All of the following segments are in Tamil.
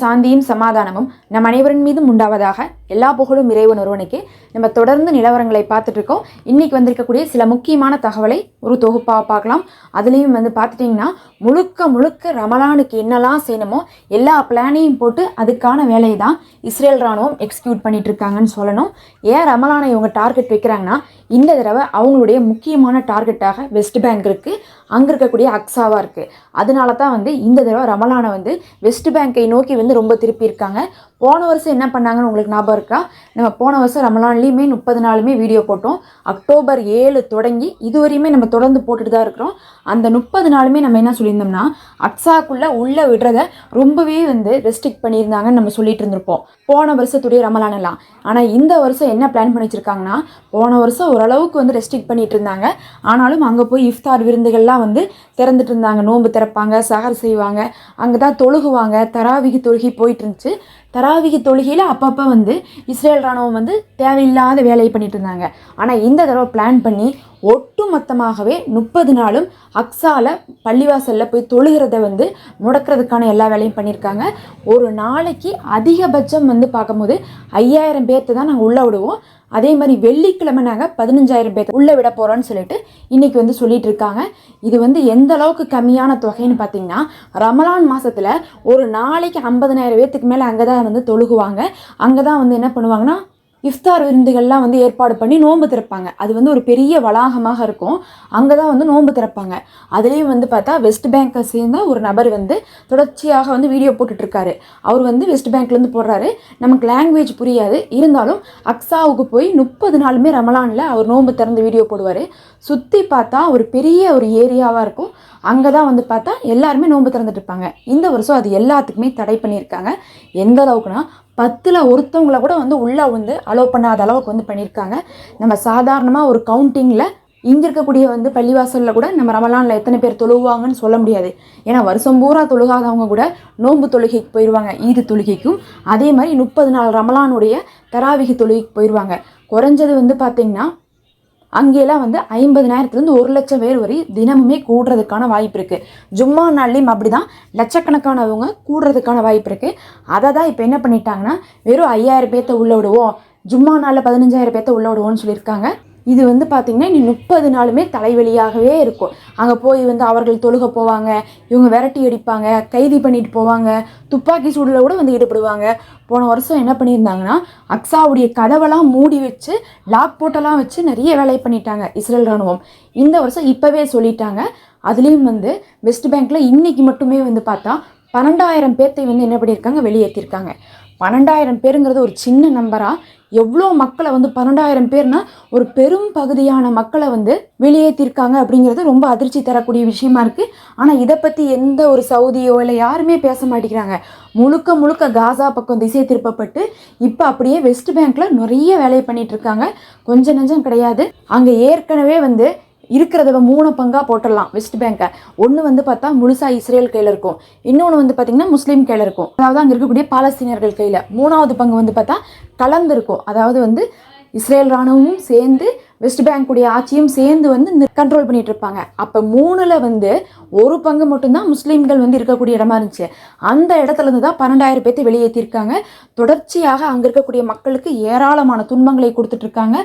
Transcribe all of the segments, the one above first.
சாந்தியும் சமாதானமும் நம் அனைவரின் மீதும் உண்டாவதாக எல்லா புகழும் இறைவன் ஒருவனுக்கே. நம்ம தொடர்ந்து நிலவரங்களை பார்த்துட்டு இருக்கோம். இன்னைக்கு வந்திருக்கக்கூடிய சில முக்கியமான தகவலை ஒரு தொகுப்பாக பார்க்கலாம். அதுலேயும் வந்து பார்த்துட்டிங்கன்னா முழுக்க முழுக்க ரமலானுக்கு என்னெல்லாம் செய்யணுமோ எல்லா பிளானையும் போட்டு அதுக்கான வேலையை தான் இஸ்ரேல் ராணுவம் எக்ஸிக்யூட் பண்ணிட்டு இருக்காங்கன்னு சொல்லணும். ஏன் ரமலானை இவங்க டார்கெட் வைக்கிறாங்கன்னா இந்த தடவை அவங்களுடைய முக்கியமான டார்கெட்டாக வெஸ்ட் பேங்க் இருக்குது அங்கே இருக்கக்கூடிய அக்ஸாவாக இருக்குது அதனால தான் வந்து இந்த தடவை ரமலானை வந்து வெஸ்ட் பேங்கை நோக்கி வந்து ரொம்ப திருப்பியிருக்காங்க போன வருஷம் என்ன பண்ணாங்கன்னு உங்களுக்கு ஞாபகம் இருக்கா? நம்ம போன வருஷம் ரமலான்லேயுமே முப்பது நாளுமே வீடியோ போட்டோம். அக்டோபர் ஏழு தொடங்கி இதுவரையுமே நம்ம தொடர்ந்து போட்டுட்டு தான் இருக்கிறோம். அந்த முப்பது நாளுமே நம்ம என்ன சொல்லியிருந்தோம்னா அக்ஸாக்குள்ளே உள்ளே விடுறத ரொம்பவே வந்து ரெஸ்ட்ரிக்ட் பண்ணியிருந்தாங்கன்னு நம்ம சொல்லிட்டு இருந்திருப்போம். போன வருஷத்துடைய ரமலான் எல்லாம். ஆனால் இந்த வருஷம் என்ன பிளான் பண்ணி வச்சுருக்காங்கன்னா போன வருஷம் ஓரளவுக்கு வந்து ரெஸ்ட்ரிக்ட் பண்ணிட்டு இருந்தாங்க. ஆனாலும் அங்கே போய் இஃப்தார் விருந்துகள்லாம் வந்து திறந்துட்டு இருந்தாங்க. நோன்பு திறப்பாங்க சஹர் செய்வாங்க அங்கே தான் தொழுகுவாங்க தராவிகி தொழுகி போயிட்டு இருந்துச்சு. தராவிகி தொழுகையில் அப்பப்போ வந்து இஸ்ரேல் ராணுவம் வந்து தேவையில்லாத வேலையை பண்ணிட்டு இருந்தாங்க. ஆனால் இந்த தடவை பிளான் பண்ணி ஒட்டு மொத்தமாகவே முப்பது நாளும் அக்ஸால பள்ளிவாசலில் போய் தொழுகிறத வந்து முடக்கிறதுக்கான எல்லா வேலையும் பண்ணியிருக்காங்க. ஒரு நாளைக்கு அதிகபட்சம் வந்து பார்க்கும்போது ஐயாயிரம் பேர்த்து தான் நாங்கள் உள்ளே விடுவோம். அதே மாதிரி வெள்ளிக்கிழமை நாங்கள் பதினஞ்சாயிரம் பேர் உள்ளே விட போகிறோன்னு சொல்லிட்டு இன்றைக்கி வந்து சொல்லிட்டு இருக்காங்க. இது வந்து எந்த அளவுக்கு கம்மியான தொகைன்னு பார்த்தீங்கன்னா ரமலான் மாதத்தில் ஒரு நாளைக்கு ஐம்பதனாயிரம் பேர்த்துக்கு மேலே அங்கே தான் வந்து தொழுகுவாங்க. அங்கே தான் வந்து என்ன பண்ணுவாங்கன்னா இஃப்தார் விருந்துகள்லாம் வந்து ஏற்பாடு பண்ணி நோன்பு திறப்பாங்க. அது வந்து ஒரு பெரிய வளாகமாக இருக்கும். அங்கே தான் வந்து நோன்பு திறப்பாங்க. அதுலேயும் வந்து பார்த்தா வெஸ்ட் பேங்கை சேர்ந்த ஒரு நபர் வந்து தொடர்ச்சியாக வந்து வீடியோ போட்டுட்ருக்காரு. அவர் வந்து வெஸ்ட் பேங்க்லேருந்து போடுறாரு. நமக்கு லாங்குவேஜ் புரியாது. இருந்தாலும் அக்ஸாவுக்கு போய் முப்பது நாளுமே ரமலானில் அவர் நோன்பு திறந்து வீடியோ போடுவார். சுற்றி பார்த்தா ஒரு பெரிய ஒரு ஏரியாவாக இருக்கும். அங்கே தான் வந்து பார்த்தா எல்லாருமே நோன்பு திறந்துட்டு இருப்பாங்க இந்த வருஷம் அது எல்லாத்துக்குமே தடை பண்ணியிருக்காங்க. எந்த அளவுக்குனா பத்தில் ஒருத்தவங்கள கூட வந்து உள்ளே வந்து அலோவ் பண்ணாத அளவுக்கு வந்து பண்ணியிருக்காங்க நம்ம சாதாரணமாக ஒரு கவுண்டிங்கில் இங்கே இருக்கக்கூடிய வந்து பள்ளிவாசலில் கூட நம்ம ரமலானில் எத்தனை பேர் தொழுவாங்கன்னு சொல்ல முடியாது. ஏன்னா வருஷம் பூரா தொழுகாதவங்க கூட நோன்பு தொழுகைக்கு போயிடுவாங்க ஈது தொழுகைக்கும். அதே மாதிரி முப்பது நாள் ரமலானுடைய தராவிகி தொழுகைக்கு போயிடுவாங்க குறைஞ்சது வந்து பார்த்திங்கன்னா அங்கெல்லாம் வந்து ஐம்பதினாயிரத்துலேருந்து ஒரு லட்சம் பேர் வரை தினமுமே கூடுறதுக்கான வாய்ப்பு இருக்குது ஜும்மா நாள்லேயும் அப்படி தான் லட்சக்கணக்கானவங்க கூடுறதுக்கான வாய்ப்பு இருக்குது அதை தான் இப்போ என்ன பண்ணிட்டாங்கன்னா வெறும் ஐயாயிரம் பேர்த்த உள்ள விடுவோம். ஜும்மா நாளில் பதினஞ்சாயிரம் பேர்த்த உள்ள விடுவோம்னு சொல்லியிருக்காங்க. இது வந்து பார்த்திங்கன்னா இனி முப்பது நாளுமே தலைவலியாகவே இருக்கும். அங்கே போய் வந்து அவர்கள் தொழுக போவாங்க இவங்க விரட்டி அடிப்பாங்க கைதி பண்ணிட்டு போவாங்க துப்பாக்கி சூடில் கூட வந்து ஈடுபடுவாங்க. போன வருஷம் என்ன பண்ணியிருந்தாங்கன்னா அக்ஸாவுடைய கதவெல்லாம் மூடி வச்சு லாக் போட்டெல்லாம் வச்சு நிறைய வேலை பண்ணிட்டாங்க இஸ்ரேல் ராணுவம் இந்த வருஷம் இப்போவே சொல்லிட்டாங்க. அதுலேயும் வந்து வெஸ்ட் பேங்க்கில் இன்றைக்கி மட்டுமே வந்து பார்த்தா பன்னெண்டாயிரம் பேர்த்தை வந்து என்ன பண்ணியிருக்காங்க வெளியேற்றிருக்காங்க. பன்னெண்டாயிரம் பேருங்கிறது ஒரு சின்ன நம்பராக எவ்வளோ மக்களை வந்து பன்னெண்டாயிரம் பேர்னா ஒரு பெரும் பகுதியான மக்களை வந்து வெளியேற்றிருக்காங்க அப்படிங்கிறது ரொம்ப அதிர்ச்சி தரக்கூடிய விஷயமா இருக்குது ஆனால் இதை பற்றி எந்த ஒரு சவுதியோ இல்லை யாருமே பேச மாட்டேங்கிறாங்க. முழுக்க முழுக்க காசா பக்கம் திசை திருப்பப்பட்டு இப்போ அப்படியே வெஸ்ட் பேங்க்கில் நிறைய வேலையை பண்ணிட்டு இருக்காங்க. கொஞ்சம் நஞ்சம் கிடையாது. அங்கே ஏற்கனவே வந்து இருக்கிறத மூணு பங்காக போட்டுடலாம் வெஸ்ட் பேங்கை ஒன்று வந்து பார்த்தா முழுசாக இஸ்ரேல் கையில் இருக்கும். இன்னொன்று வந்து பார்த்திங்கன்னா முஸ்லீம் கையில் இருக்கும். அதாவது அங்கே இருக்கக்கூடிய பாலஸ்தீனியர்கள் கையில். மூணாவது பங்கு வந்து பார்த்தா கலந்துருக்கும். அதாவது வந்து இஸ்ரேல் ராணுவமும் சேர்ந்து வெஸ்ட் பேங்குடைய ஆட்சியும் சேர்ந்து வந்து கண்ட்ரோல் பண்ணிட்டு இருப்பாங்க. அப்போ மூணில் வந்து ஒரு பங்கு மட்டும்தான் முஸ்லீம்கள் வந்து இருக்கக்கூடிய இடமா இருந்துச்சு. அந்த இடத்துல இருந்து தான் பன்னெண்டாயிரம் பேர்த்தை வெளியேற்றிருக்காங்க தொடர்ச்சியாக அங்கே இருக்கக்கூடிய மக்களுக்கு ஏராளமான துன்பங்களை கொடுத்துட்டு இருக்காங்க.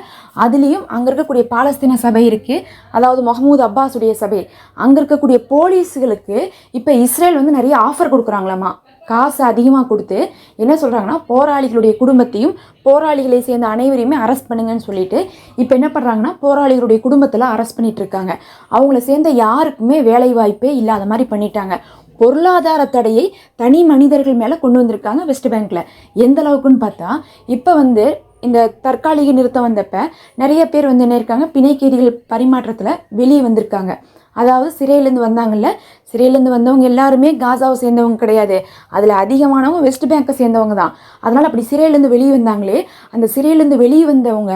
அதுலேயும் அங்கே இருக்கக்கூடிய பாலஸ்தீன சபை இருக்குது அதாவது முகமது அப்பாஸுடைய சபை. அங்கே இருக்கக்கூடிய போலீஸுகளுக்கு இப்போ இஸ்ரேல் வந்து நிறைய ஆஃபர் கொடுக்குறாங்களாமா? காசு அதிகமாக கொடுத்து என்ன சொல்கிறாங்கன்னா போராளிகளுடைய குடும்பத்தையும் போராளிகளை சேர்ந்த அனைவரையுமே அரெஸ்ட் பண்ணுங்கன்னு சொல்லிட்டு இப்போ என்ன பண்ணுறாங்கன்னா போராளிகளுடைய குடும்பத்தில் அரெஸ்ட் பண்ணிட்டு இருக்காங்க. அவங்கள சேர்ந்த யாருக்குமே வேலை வாய்ப்பே இல்லாத மாதிரி பண்ணிட்டாங்க. பொருளாதார தடையை தனி மனிதர்கள் மேலே கொண்டு வந்திருக்காங்க வெஸ்ட் பேங்க்கில் எந்த அளவுக்குன்னு பார்த்தா இப்போ வந்து இந்த தற்காலிக நிறுத்தம் வந்தப்ப நிறைய பேர் வந்து என்ன இருக்காங்க பிணைக்கீதிகள் பரிமாற்றத்தில் வெளியே வந்திருக்காங்க. அதாவது சிறையிலேருந்து வந்தாங்கல்ல சிறையிலேருந்து வந்தவங்க எல்லாருமே காசாவை சேர்ந்தவங்க கிடையாது. அதில் அதிகமானவங்க வெஸ்ட் பேங்கை சேர்ந்தவங்க தான். அதனால் அப்படி சிறையிலேருந்து வெளியே வந்தாங்களே அந்த சிறையிலேருந்து வெளியே வந்தவங்க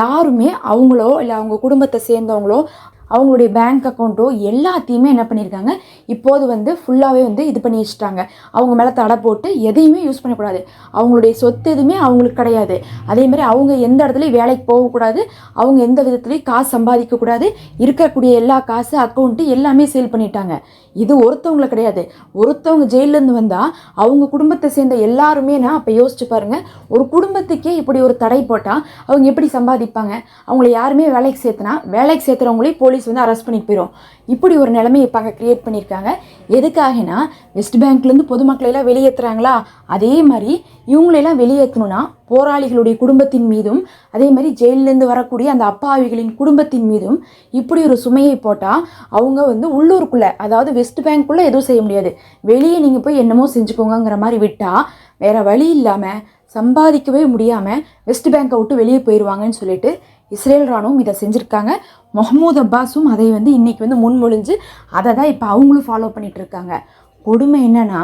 யாருமே அவங்களோ இல்லை அவங்க குடும்பத்தை சேர்ந்தவங்களோ அவங்களுடைய பேங்க் அக்கௌண்ட்டோ எல்லாத்தையுமே என்ன பண்ணியிருக்காங்க இப்போது வந்து ஃபுல்லாகவே வந்து இது பண்ணி வச்சுட்டாங்க. அவங்க மேலே தடை போட்டு எதையுமே யூஸ் பண்ணக்கூடாது. அவங்களுடைய சொத்து எதுவுமே அவங்களுக்கு கிடையாது. அதே மாதிரி அவங்க எந்த இடத்துலையும் வேலைக்கு போகக்கூடாது. அவங்க எந்த விதத்துலையும் காசு சம்பாதிக்கக்கூடாது. இருக்கக்கூடிய எல்லா காசு அக்கௌண்ட்டு எல்லாமே சேல் பண்ணிட்டாங்க. இது ஒருத்தவங்கள கிடையாது. ஒருத்தவங்க ஜெயிலேருந்து வந்தால் அவங்க குடும்பத்தை சேர்ந்த எல்லாருமே நான் அப்போ யோசிச்சு பாருங்க ஒரு குடும்பத்துக்கே இப்படி ஒரு தடை போட்டால் அவங்க எப்படி சம்பாதிப்பாங்க? அவங்கள யாருமே வேலைக்கு சேர்த்துனா வேலைக்கு சேர்த்துறவங்களே போலீஸ் வந்து அரெஸ்ட் பண்ணிட்டு போயிடும் இப்படி ஒரு நிலைமையை இப்போ க்ரியேட் பண்ணியிருக்காங்க. எதுக்காகனா வெஸ்ட் பேங்க்லேருந்து பொதுமக்களை எல்லாம் வெளியேற்றுறாங்களா அதே மாதிரி இவங்களெல்லாம் வெளியேற்றணும்னா போராளிகளுடைய குடும்பத்தின் மீதும் அதே மாதிரி ஜெயிலிலேருந்து வரக்கூடிய அந்த அப்பாவிகளின் குடும்பத்தின் மீதும் இப்படி ஒரு சுமையை போட்டால் அவங்க வந்து உள்ளூருக்குள்ளே அதாவது வெஸ்ட் பேங்க்குள்ளே எதுவும் செய்ய முடியாது. வெளியே நீங்கள் போய் என்னமோ செஞ்சுக்கோங்கங்கிற மாதிரி விட்டால் வேறு வழி இல்லாமல் சம்பாதிக்கவே முடியாமல் வெஸ்ட் பேங்க்கை விட்டு வெளியே போயிடுவாங்கன்னு சொல்லிட்டு இஸ்ரேல் ராணுவம் இதை செஞ்சுருக்காங்க. மொஹமூது அப்பாஸும் அதை வந்து இன்றைக்கி வந்து முன்மொழிஞ்சு அதை தான் இப்போ அவங்களும் ஃபாலோ பண்ணிகிட்ருக்காங்க இருக்காங்க. கொடுமை என்னென்னா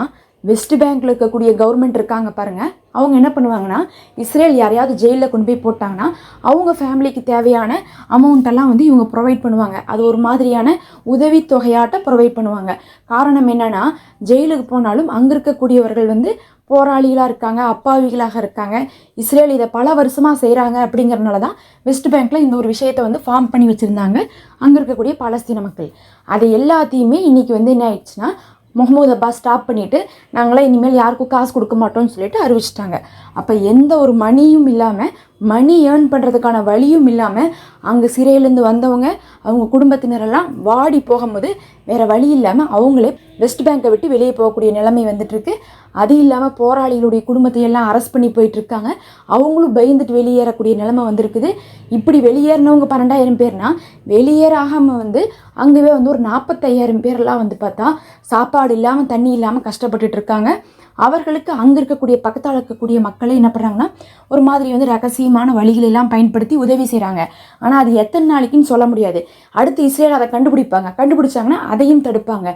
வெஸ்ட் பேங்க்கில் இருக்கக்கூடிய கவர்மெண்ட் இருக்காங்க பாருங்கள் அவங்க என்ன பண்ணுவாங்கன்னா இஸ்ரேல் யாரையாவது ஜெயிலில் கொண்டு போய் போட்டாங்கன்னா அவங்க ஃபேமிலிக்கு தேவையான அமௌண்ட்டெல்லாம் வந்து இவங்க ப்ரொவைட் பண்ணுவாங்க. அது ஒரு மாதிரியான உதவித்தொகையாட்ட ப்ரொவைட் பண்ணுவாங்க. காரணம் என்னன்னா ஜெயிலுக்கு போனாலும் அங்கே இருக்கக்கூடியவர்கள் வந்து போராளிகளாக இருக்காங்க அப்பாவிகளாக இருக்காங்க. இஸ்ரேல் இதை பல வருஷமாக செய்கிறாங்க அப்படிங்கிறனால தான் வெஸ்ட் பேங்க்கில் இந்த ஒரு விஷயத்தை வந்து ஃபார்ம் பண்ணி வச்சுருந்தாங்க. அங்கே இருக்கக்கூடிய பாலஸ்தீன மக்கள். அதை எல்லாத்தையுமே இன்றைக்கி வந்து என்ன ஆயிடுச்சுன்னா முகமது அப்பாஸ் ஸ்டாப் பண்ணிவிட்டு நாங்களாம் இனிமேல் யாருக்கும் காசு கொடுக்க மாட்டோம்னு சொல்லிட்டு அறிவிச்சிட்டாங்க. அப்போ எந்த ஒரு மணியும் இல்லாமல் மணி ஏர்ன் பண்ணுறதுக்கான வழியும் இல்லாமல் அங்கே சிறையிலேருந்து வந்தவங்க அவங்க குடும்பத்தினரெல்லாம் வாடி போகும்போது வேறு வழி இல்லாமல் அவங்களே வெஸ்ட் பேங்கை விட்டு வெளியே போகக்கூடிய நிலைமை வந்துட்டுருக்கு. அது இல்லாமல் போராளிகளுடைய குடும்பத்தை எல்லாம் அரெஸ்ட் பண்ணி போயிட்டுருக்காங்க. அவங்களும் பயந்துட்டு வெளியேறக்கூடிய நிலைமை வந்திருக்குது. இப்படி வெளியேறினவங்க பன்னெண்டாயிரம் பேர்னா வெளியேறாகாமல் வந்து அங்கேயே வந்து ஒரு நாற்பத்தையாயிரம் பேர்லாம் வந்து பார்த்தா சாப்பாடு இல்லாமல் தண்ணி இல்லாமல் கஷ்டப்பட்டுட்ருக்காங்க இருக்காங்க அவர்களுக்கு அங்கே இருக்கக்கூடிய பக்கத்தால் இருக்கக்கூடிய மக்களை என்ன பண்ணுறாங்கன்னா ஒரு மாதிரி வந்து ரகசியமான வழிகளெல்லாம் பயன்படுத்தி உதவி செய்கிறாங்க ஆனால் அது எத்தனை நாளைக்குன்னு சொல்ல முடியாது. அடுத்து இஸ்ரேல் அதை கண்டுபிடிப்பாங்க. கண்டுபிடிச்சாங்கன்னா அதையும் தடுப்பாங்க.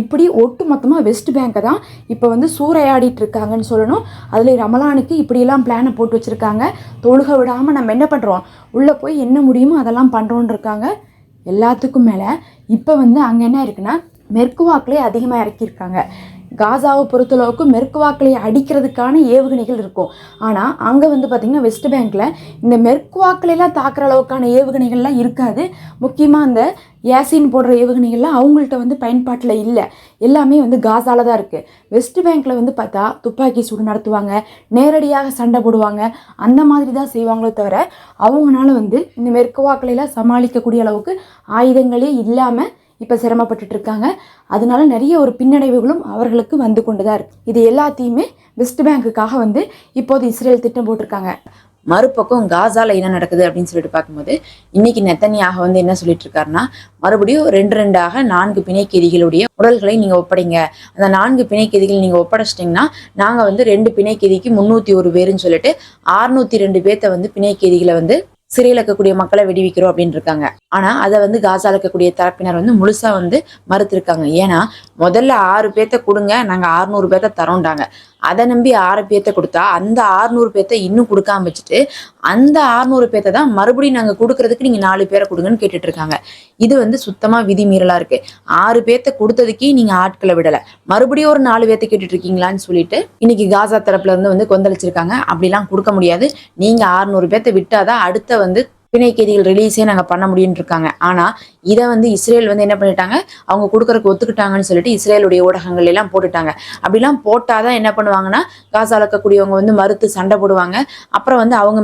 இப்படி ஒட்டு மொத்தமாக வெஸ்ட் பேங்கை தான் இப்போ வந்து சூறையாடிட்டு இருக்காங்கன்னு சொல்லணும். அதில் ரமலானுக்கு இப்படியெல்லாம் பிளானை போட்டு வச்சுருக்காங்க. தொழுக விடாமல் நம்ம என்ன பண்ணுறோம் உள்ளே போய் என்ன முடியுமோ அதெல்லாம் பண்ணுறோன்னு இருக்காங்க. எல்லாத்துக்கும் மேலே இப்போ வந்து அங்கே என்ன இருக்குன்னா மெர்க்குவாக்களே அதிகமாக இறக்கியிருக்காங்க. காசாவை பொறுத்தளவுக்கு மெர்க்குவாக்களை அடிக்கிறதுக்கான ஏவுகணைகள் இருக்கும். ஆனால் அங்கே வந்து பார்த்திங்கன்னா வெஸ்ட் பேங்க்கில் இந்த மெர்க்குவாக்களெல்லாம் தாக்குற அளவுக்கான ஏவுகணைகள்லாம் இருக்காது. முக்கியமாக அந்த ஏசின் போடுற ஏவுகணைகள்லாம் அவங்கள்ட்ட வந்து பயன்பாட்டில் இல்லை. எல்லாமே வந்து காசால தான் இருக்குது வெஸ்ட் பேங்க்கில் வந்து பார்த்தா துப்பாக்கி சூடு நடத்துவாங்க நேரடியாக சண்டை போடுவாங்க அந்த மாதிரி தான் செய்வாங்களோ தவிர அவங்களால வந்து இந்த மெர்க்குவாக்களெல்லாம் சமாளிக்கக்கூடிய அளவுக்கு ஆயுதங்களே இல்லாமல் இப்போ சிரமப்பட்டுட்டு இருக்காங்க அதனால நிறைய ஒரு பின்னடைவுகளும் அவர்களுக்கு வந்து கொண்டு தான் இருக்குது இது எல்லாத்தையுமே வெஸ்ட் பேங்க்குக்காக வந்து இப்போது இஸ்ரேல் திட்டம் போட்டிருக்காங்க. மறுபக்கம் காசால என்ன நடக்குது அப்படின்னு சொல்லிட்டு பார்க்கும்போது இன்னைக்கு நெத்தனியாக வந்து என்ன சொல்லிட்டு இருக்காருன்னா மறுபடியும் ரெண்டு ரெண்டாக நான்கு பிணைக்கெதிகளுடைய உடல்களை நீங்கள் ஒப்படைங்க. அந்த நான்கு பிணைக்கெதிகள் நீங்கள் ஒப்படைச்சிட்டிங்கன்னா நாங்கள் வந்து ரெண்டு பிணைக்கெதிக்கு முந்நூற்றி ஒரு பேருன்னு சொல்லிட்டு அறுநூத்தி ரெண்டு பேர்த்த வந்து பிணைக்கெதிகளை வந்து சிறையில் இருக்கக்கூடிய மக்களை விடுவிக்கிறோம் அப்படின்னு இருக்காங்க ஆனா அதை வந்து காசால இருக்கக்கூடிய தரப்பினர் வந்து முழுசா வந்து மறுத்திருக்காங்க. ஏன்னா முதல்ல ஆறு பேர்த்த கொடுங்க நாங்க ஆறுநூறு பேர்த்த தரோண்டாங்க அதை நம்பி ஆறு பேர்த்த கொடுத்தா அந்த ஆறுநூறு பேர்த்த இன்னும் கொடுக்காம வச்சுட்டு அந்த ஆறுநூறு பேர்த்த தான் மறுபடியும் நாங்க கொடுக்கறதுக்கு நீங்க நாலு பேரை கொடுங்கன்னு கேட்டுட்டு இருக்காங்க. இது வந்து சுத்தமா விதிமீறலா இருக்கு. ஆறு பேர்த்த கொடுத்ததுக்கே நீங்க ஆட்களை விடல. மறுபடியும் ஒரு நாலு பேர்த்த கேட்டுட்டு இருக்கீங்களான்னு சொல்லிட்டு இன்னைக்கு காசா தரப்புல இருந்து வந்து கொந்தளிச்சிருக்காங்க. அப்படிலாம் கொடுக்க முடியாது. நீங்க ஆறுநூறு பேர்த்த விட்டாதான் அடுத்த வந்து பிணைக்கைதிகள் ரிலீஸே நாங்கள் பண்ண முடியும்னு இருக்காங்க. ஆனால் இதை வந்து இஸ்ரேல் வந்து என்ன பண்ணிட்டாங்க? அவங்க கொடுக்கறக்கு ஒத்துக்கிட்டாங்கன்னு சொல்லிட்டு இஸ்ரேலுடைய ஊடகங்கள் எல்லாம் போட்டுட்டாங்க. அப்படிலாம் போட்டாதான் என்ன பண்ணுவாங்கன்னா காசால இருக்கக்கூடியவங்க வந்து மறுத்து சண்டை போடுவாங்க. அப்புறம் வந்து அவங்க